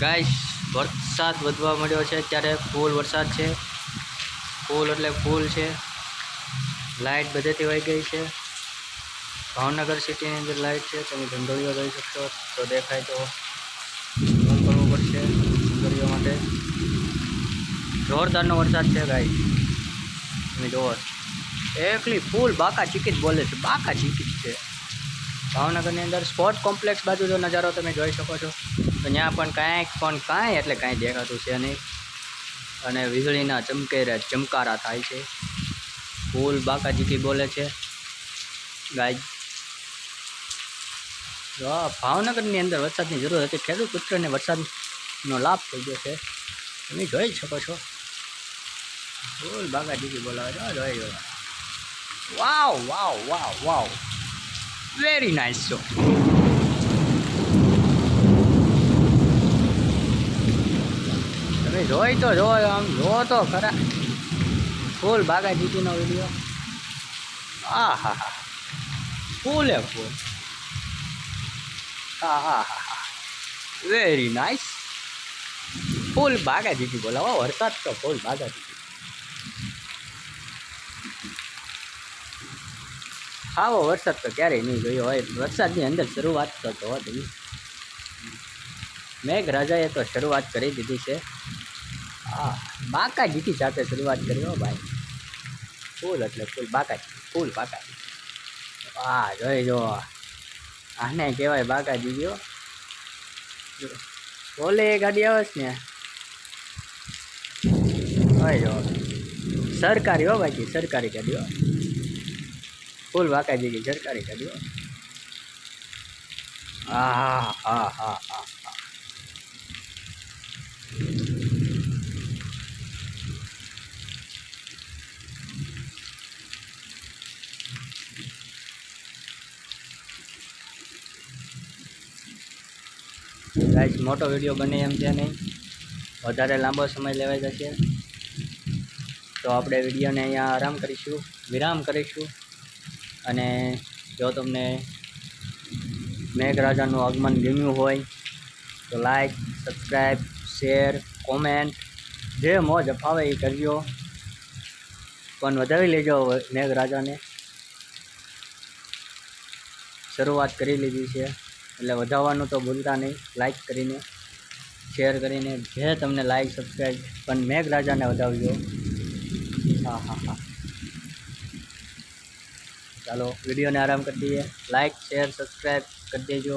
Guys, વરસાદ વધવા મળ્યો છે અત્યારે. ફૂલ વરસાદ છે. ફૂલ એટલે ફૂલ છે. લાઇટ બધેથી વહી ગઈ છે. ભાવનગર સિટીની અંદર લાઇટ છે. તમે ધંધોળીઓ જોઈ શકશો. તો દેખાય તો ઝૂમ કરવું પડશે ધંધોળીઓ માટે. જોરદારનો વરસાદ છે ગાઈ તમે જોવો એકલી ફૂલ બાકા ચીકીત બોલે છે. બાકા ચીકીત છે. ભાવનગરની અંદર સ્પોર્ટ કોમ્પ્લેક્સ બાજુ જો નજારો તમે જોઈ શકો છો. ત્યાં પણ કાંઈક પણ કાંઈ એટલે કાંઈ દેખાતું છે નહીં. અને વીજળીના ચમકેરા ચમકારા થાય છે. ફૂલ બાકાજીકી બોલે છે, ગાય ભાવનગરની અંદર વરસાદની જરૂર હતી, ખેડૂત પુત્રને વરસાદનો લાભ થઈ ગયો છે. તમે જોઈ શકો છો. ફૂલ બાકાજીકી બોલાવે છે જોઈ જોવા wow wow wow wow. Very nice show તમે જોઈ તો જો આમ જો તો ખરા. ફૂલ બાગાજીતીનો વીડિયો. આ હા હા. ફૂલ એ ફૂલ. હા હા હા હા. વેરી નાઇસ ફૂલ બાગાજીતી બોલાવો વરસાદ તો ફૂલ બાગાજીતી આવો, વરસાદ તો ક્યારેય નહીં જોયો હોય. વરસાદની અંદર શરૂઆત તો જોવા તમે મેઘરાજાએ તો શરૂઆત કરી દીધી છે. હા, બાકાજીથી સાથે શરૂઆત કરી હો ભાઈ. ફૂલ એટલે ફૂલ બાકાજી ફૂલ બાકાજી. વાહ, જોઈ જો આને કહેવાય બાકાજી ગયો બોલે ગાડી આવે છે ને? હોય જો સરકારી હો બાકી, સરકારી ગાડીઓ ફૂલ બાકાજી ગઈ સરકારી ગાડીઓ હા હા હા હા હા. ગાઈસ, મોટો વીડિયો બને એમ છે નહીં. વધારે લાંબો સમય લેવાઈ જશે. તો આપણે વિડીયોને અહીંયા આરામ કરીશું, વિરામ કરીશું. અને જો તમને મેઘરાજાનું આગમન ગમ્યું હોય, તો લાઈક સબસ્ક્રાઈબ શેર કોમેન્ટ જે મોજ અપાવે એ કરજો. પણ વધાવી લેજો મેઘરાજાને. શરૂઆત કરી લીધી છે. એટલે વધાવવાનું તો ભૂલતા નહીં. લાઇક કરીને શેર કરીને, જે તમને લાઈક સબસ્ક્રાઈબ પણ મેઘરાજાને વધાવજો હા હા હા. ચાલો, વિડીયોને આરામ કરી દઈએ. લાઈક શેર સબસ્ક્રાઈબ કરી દેજો.